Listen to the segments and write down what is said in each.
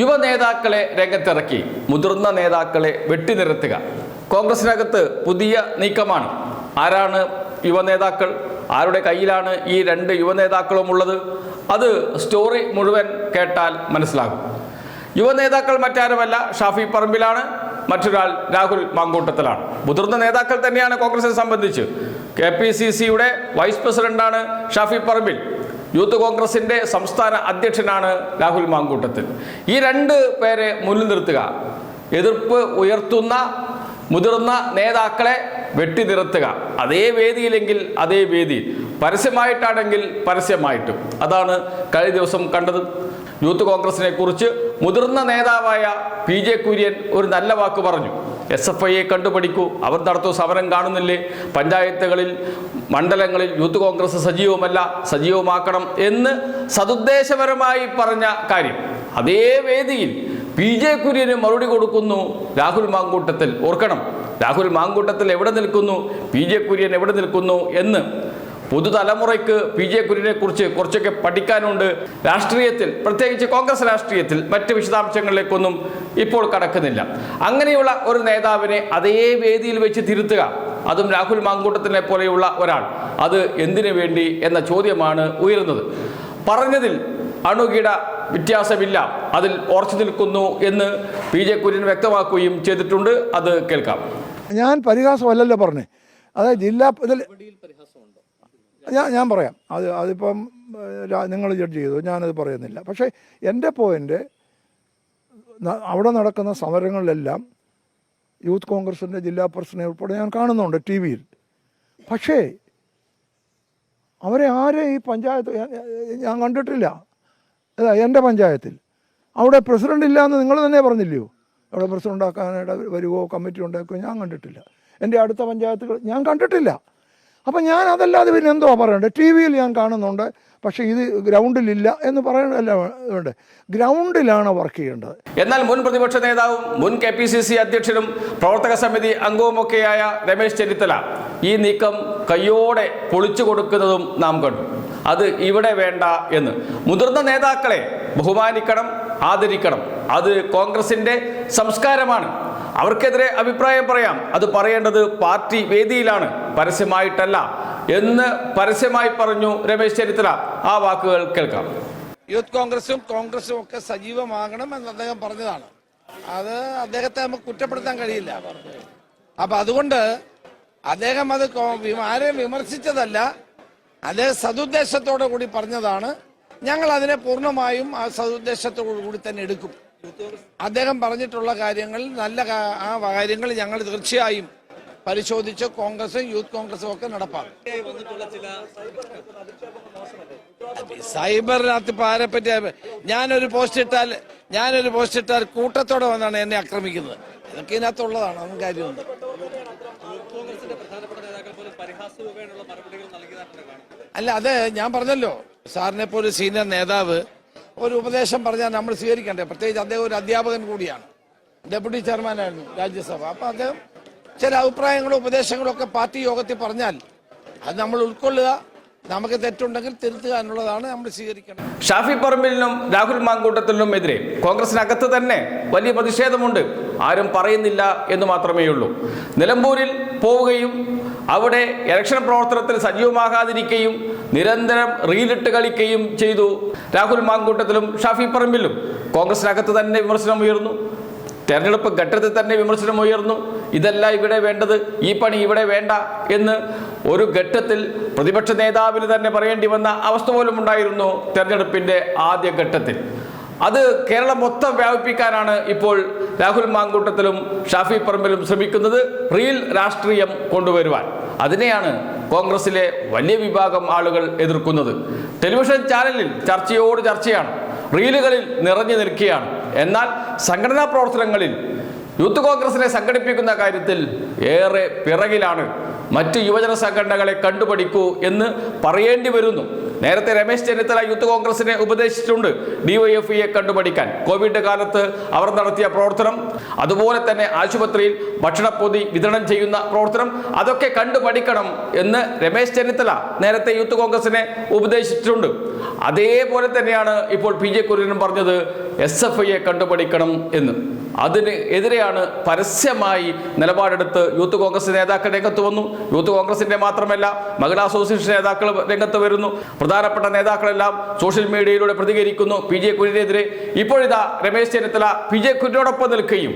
യുവ നേതാക്കളെ രംഗത്തിറക്കി മുതിർന്ന നേതാക്കളെ വെട്ടിനിരത്തുക. കോൺഗ്രസിനകത്ത് പുതിയ നീക്കമാണ്. ആരാണ് യുവ നേതാക്കൾ ആരുടെ കയ്യിലാണ് ഈ രണ്ട് യുവ നേതാക്കളും ഉള്ളത്? അത് സ്റ്റോറി മുഴുവൻ കേട്ടാൽ മനസ്സിലാകും. യുവ നേതാക്കൾ മറ്റാരുമല്ല ഷാഫി പറമ്പിലാണ് മറ്റൊരാൾ രാഹുൽ മാങ്കൂട്ടത്തിലാണ്. മുതിർന്ന നേതാക്കൾ തന്നെയാണ് കോൺഗ്രസിനെ സംബന്ധിച്ച്. കെ പി സി സിയുടെ വൈസ് പ്രസിഡന്റാണ് ഷാഫി പറമ്പിൽ. യൂത്ത് കോൺഗ്രസിന്റെ സംസ്ഥാന അധ്യക്ഷനാണ് രാഹുൽ മാങ്കൂട്ടത്തിൽ. ഈ രണ്ട് പേരെ മുന്നിൽ നിർത്തുക. എതിർപ്പ് ഉയർത്തുന്ന മുതിർന്ന നേതാക്കളെ വെട്ടി നിർത്തുക അതേ വേദിയിലെങ്കിൽ അതേ വേദി. പരസ്യമായിട്ടാണെങ്കിൽ പരസ്യമായിട്ടും. അതാണ് കഴിഞ്ഞ ദിവസം കണ്ടത്. യൂത്ത് കോൺഗ്രസിനെ കുറിച്ച് മുതിർന്ന നേതാവായ പി ജെ കുര്യൻ ഒരു നല്ല വാക്ക് പറഞ്ഞു. എസ് എഫ് ഐയെ കണ്ടുപഠിക്കൂ അവർ നടത്തുന്ന സമരം കാണുന്നില്ലേ? പഞ്ചായത്തുകളിൽ മണ്ഡലങ്ങളിൽ യൂത്ത് കോൺഗ്രസ് സജീവമല്ല സജീവമാക്കണം എന്ന് സതുദ്ദേശപരമായി പറഞ്ഞ കാര്യം. അതേ വേദിയിൽ പി ജെ കുര്യന് മറുപടി കൊടുക്കുന്നു രാഹുൽ മാങ്കൂട്ടത്തിൽ. ഓർക്കണം രാഹുൽ മാങ്കൂട്ടത്തിൽ എവിടെ നിൽക്കുന്നു? പി ജെ കുര്യൻ എവിടെ നിൽക്കുന്നു എന്ന്. പുതുതലമുറയ്ക്ക് പി ജെ കുര്യനെ കുറിച്ച് കുറച്ചൊക്കെ പഠിക്കാനുണ്ട്. രാഷ്ട്രീയത്തിൽ പ്രത്യേകിച്ച് കോൺഗ്രസ് രാഷ്ട്രീയത്തിൽ മറ്റ് വിശദാംശങ്ങളിലേക്കൊന്നും ഇപ്പോൾ കടക്കുന്നില്ല. അങ്ങനെയുള്ള ഒരു നേതാവിനെ അതേ വേദിയിൽ വെച്ച് തിരുത്തുക അതും രാഹുൽ മാങ്കൂട്ടത്തിനെ പോലെയുള്ള ഒരാൾ അത് എന്തിനു വേണ്ടി എന്ന ചോദ്യമാണ് ഉയരുന്നത്. പറഞ്ഞതിൽ അണുകിട വ്യത്യാസമില്ല. അതിൽ ഉറച്ചു നിൽക്കുന്നു എന്ന് പി ജെ കുര്യൻ വ്യക്തമാക്കുകയും ചെയ്തിട്ടുണ്ട്. അത് കേൾക്കാം. ഞാൻ പരിഹാസമല്ലല്ലോ പറഞ്ഞേ. അതായത് ജില്ലാ ഇതിൽ ഞാൻ ഞാൻ പറയാം. അത് അതിപ്പം നിങ്ങൾ ജഡ്ജ് ചെയ്തു. ഞാനത് പറയുന്നില്ല. പക്ഷേ എന്റെ പോയിന്റ് അവിടെ നടക്കുന്ന സമരങ്ങളിലെല്ലാം യൂത്ത് കോൺഗ്രസിന്റെ ജില്ലാ പ്രസിഡന്റ് ഉൾപ്പെടെ ഞാൻ കാണുന്നുണ്ട് ടി വിയിൽ. പക്ഷേ അവരെ ആരെ ഈ പഞ്ചായത്ത് ഞാൻ- കണ്ടിട്ടില്ല. അതാ എന്റെ പഞ്ചായത്തിൽ. അവിടെ പ്രസിഡന്റ് ഇല്ല എന്ന് നിങ്ങൾ തന്നെ പറഞ്ഞില്ലയോ? അവിടെ പ്രസിഡന്റ് ഉണ്ടാക്കാനായിട്ട് വരുവോ കമ്മിറ്റി ഉണ്ടാക്കുകയോ ഞാൻ കണ്ടിട്ടില്ല. എന്റെ അടുത്ത പഞ്ചായത്തുകൾ ഞാൻ കണ്ടിട്ടില്ല. അപ്പം ഞാൻ അതല്ലാതെ പിന്നെ എന്തോ പറയണ്ടേ. ടി വിയിൽ ഞാൻ കാണുന്നുണ്ട് പക്ഷേ ഇത് ഗ്രൗണ്ടിലില്ല എന്ന് പറയണല്ല വേണ്ടേ ഗ്രൗണ്ടിലാണ് വർക്ക് ചെയ്യേണ്ടത്. എന്നാൽ മുൻ പ്രതിപക്ഷ നേതാവും മുൻ കെ പി സി സി അധ്യക്ഷനും പ്രവർത്തക സമിതി അംഗവുമൊക്കെയായ രമേശ് ചെന്നിത്തല ഈ നീക്കം കയ്യോടെ പൊളിച്ചു കൊടുക്കുന്നതും നാം കണ്ടു. അത് ഇവിടെ വേണ്ട എന്ന്. മുതിർന്ന നേതാക്കളെ ബഹുമാനിക്കണം ആദരിക്കണം. അത് കോൺഗ്രസിന്റെ സംസ്കാരമാണ്. അവർക്കെതിരെ അഭിപ്രായം പറയാം. അത് പറയേണ്ടത് പാർട്ടി വേദിയിലാണ്. പരസ്യമായിട്ടല്ല. എന്ന് പരസ്യമായി പറഞ്ഞു രമേശ് ചെന്നിത്തല. ആ വാക്കുകൾ കേൾക്കാം. യൂത്ത് കോൺഗ്രസും കോൺഗ്രസും ഒക്കെ സജീവമാകണം എന്ന് അദ്ദേഹം പറഞ്ഞതാണ്. അത് അദ്ദേഹത്തെ നമുക്ക് കുറ്റപ്പെടുത്താൻ കഴിയില്ല. അപ്പൊ അതുകൊണ്ട് അദ്ദേഹം അത് ആരെയും വിമർശിച്ചതല്ല. അദ്ദേഹം സതുദ്ദേശത്തോടു കൂടി പറഞ്ഞതാണ്. ഞങ്ങൾ അതിനെ പൂർണമായും ആ സതുദ്ദേശത്തോടു കൂടി തന്നെ എടുക്കും. അദ്ദേഹം പറഞ്ഞിട്ടുള്ള കാര്യങ്ങൾ നല്ല ആ കാര്യങ്ങൾ ഞങ്ങൾ തീർച്ചയായും പരിശോധിച്ച് കോൺഗ്രസും യൂത്ത് കോൺഗ്രസും ഒക്കെ നടപ്പാക്കും. സൈബറിനകത്ത് ആരെ പറ്റി ഞാനൊരു പോസ്റ്റ് ഇട്ടാൽ ഞാനൊരു പോസ്റ്റ് ഇട്ടാൽ കൂട്ടത്തോടെ വന്നാണ് എന്നെ ആക്രമിക്കുന്നത്. ഇതൊക്കെ ഇതിനകത്തുള്ളതാണ് അതൊന്നും കാര്യമുണ്ട് അല്ല അത് ഞാൻ പറഞ്ഞല്ലോ സാറിനെ പോലെ സീനിയർ നേതാവ് ഒരു ഉപദേശം പറഞ്ഞാൽ നമ്മൾ സ്വീകരിക്കണ്ടേ? പ്രത്യേകിച്ച് അദ്ദേഹം ഒരു അധ്യാപകൻ കൂടിയാണ്. ഡെപ്യൂട്ടി ചെയർമാനായിരുന്നു രാജ്യസഭ. അപ്പം അദ്ദേഹം ചില അഭിപ്രായങ്ങളും ഉപദേശങ്ങളും ഒക്കെ പാർട്ടി യോഗത്തിൽ പറഞ്ഞാൽ അത് നമ്മൾ ഉൾക്കൊള്ളുക നമുക്ക് തെറ്റുണ്ടെങ്കിൽ തിരുത്തുക എന്നുള്ളതാണ് നമ്മൾ സ്വീകരിക്കേണ്ടത്. ഷാഫി പറമ്പിലിനും രാഹുൽ മാങ്കൂട്ടത്തിനും എതിരെ കോൺഗ്രസിനകത്ത് തന്നെ വലിയ പ്രതിഷേധമുണ്ട്. ആരും പറയുന്നില്ല എന്ന് മാത്രമേ ഉള്ളൂ. നിലമ്പൂരിൽ പോവുകയും അവിടെ ഇലക്ഷൻ പ്രവർത്തനത്തിൽ സജീവമാകാതിരിക്കുകയും നിരന്തരം റീലിട്ട് കളിക്കുകയും ചെയ്തു രാഹുൽ മാങ്കൂട്ടത്തിലും ഷാഫി പറമ്പിലും. കോൺഗ്രസിനകത്ത് തന്നെ വിമർശനം ഉയർന്നു. തെരഞ്ഞെടുപ്പ് ഘട്ടത്തിൽ തന്നെ വിമർശനം ഉയർന്നു. ഇതല്ല ഇവിടെ വേണ്ടത് ഈ പണി ഇവിടെ വേണ്ട എന്ന് ഒരു ഘട്ടത്തിൽ പ്രതിപക്ഷ നേതാവിന് തന്നെ പറയേണ്ടി വന്ന അവസ്ഥ പോലും ഉണ്ടായിരുന്നു തെരഞ്ഞെടുപ്പിന്റെ ആദ്യ ഘട്ടത്തിൽ. അത് കേരളം മൊത്തം വ്യാപിപ്പിക്കാനാണ് ഇപ്പോൾ രാഹുൽ മാങ്കൂട്ടത്തിലും ഷാഫി പറമ്പിലും ശ്രമിക്കുന്നത് റീൽ രാഷ്ട്രീയം കൊണ്ടുവരുവാൻ. അതിനെയാണ് കോൺഗ്രസിലെ വലിയ വിഭാഗം ആളുകൾ എതിർക്കുന്നത്. ടെലിവിഷൻ ചാനലിൽ ചർച്ചയോട് ചർച്ചയാണ്. റീലുകളിൽ നിറഞ്ഞു നിൽക്കുകയാണ്. എന്നാൽ സംഘടനാ പ്രവർത്തനങ്ങളിൽ യൂത്ത് കോൺഗ്രസിനെ സംഘടിപ്പിക്കുന്ന കാര്യത്തിൽ ഏറെ പിറകിലാണ്. മറ്റ് യുവജന സംഘടനകളെ കണ്ടുപഠിക്കൂ എന്ന് പറയേണ്ടി വരുന്നു. നേരത്തെ രമേശ് ചെന്നിത്തല യൂത്ത് കോൺഗ്രസിനെ ഉപദേശിച്ചിട്ടുണ്ട്. ഡിവൈഎഫ്ഇയെ കണ്ടുപഠിക്കാൻ. കോവിഡ് കാലത്ത് അവർ നടത്തിയ പ്രവർത്തനം അതുപോലെ തന്നെ ആശുപത്രിയിൽ ഭക്ഷണപ്പൊതി വിതരണം ചെയ്യുന്ന പ്രവർത്തനം അതൊക്കെ കണ്ടുപഠിക്കണം എന്ന് രമേശ് ചെന്നിത്തല നേരത്തെ യൂത്ത് കോൺഗ്രസിനെ ഉപദേശിച്ചിട്ടുണ്ട്. അതേപോലെ തന്നെയാണ് ഇപ്പോൾ പി ജെ കുര്യനും പറഞ്ഞത് എസ് എഫ് ഐയെ കണ്ടുപഠിക്കണം എന്ന്. അതിന് എതിരെയാണ് പരസ്യമായി നിലപാടെടുത്ത് യൂത്ത് കോൺഗ്രസ് നേതാക്കൾ രംഗത്ത് വന്നു. യൂത്ത് കോൺഗ്രസിന്റെ മാത്രമല്ല മഹിളാ അസോസിയേഷൻ നേതാക്കൾ രംഗത്ത് വരുന്നു. പ്രധാനപ്പെട്ട നേതാക്കളെല്ലാം സോഷ്യൽ മീഡിയയിലൂടെ പ്രതികരിക്കുന്നു. പി ജെ കുര്യനെതിരെ ഇപ്പോഴിതാ രമേശ് ചെന്നിത്തല പി ജെ കുര്യനോടൊപ്പം നിൽക്കുകയും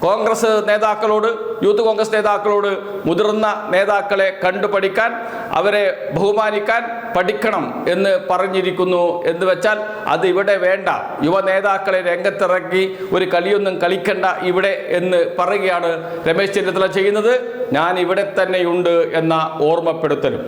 കോൺഗ്രസ് നേതാക്കളോട് യൂത്ത് കോൺഗ്രസ് നേതാക്കളോട് മുതിർന്ന നേതാക്കളെ കണ്ടു പഠിക്കാൻ അവരെ ബഹുമാനിക്കാൻ പഠിക്കണം എന്ന് പറഞ്ഞിരിക്കുന്നു എന്ന് വെച്ചാൽ അത് ഇവിടെ വേണ്ട. യുവ നേതാക്കളെ രംഗത്തിറക്കി ഒരു കളിയൊന്നും കളിക്കണ്ട ഇവിടെ എന്ന് പറയുകയാണ് രമേശ് ചെന്നിത്തല ചെയ്യുന്നത്. ഞാൻ ഇവിടെ തന്നെയുണ്ട് എന്ന ഓർമ്മപ്പെടുത്തലും.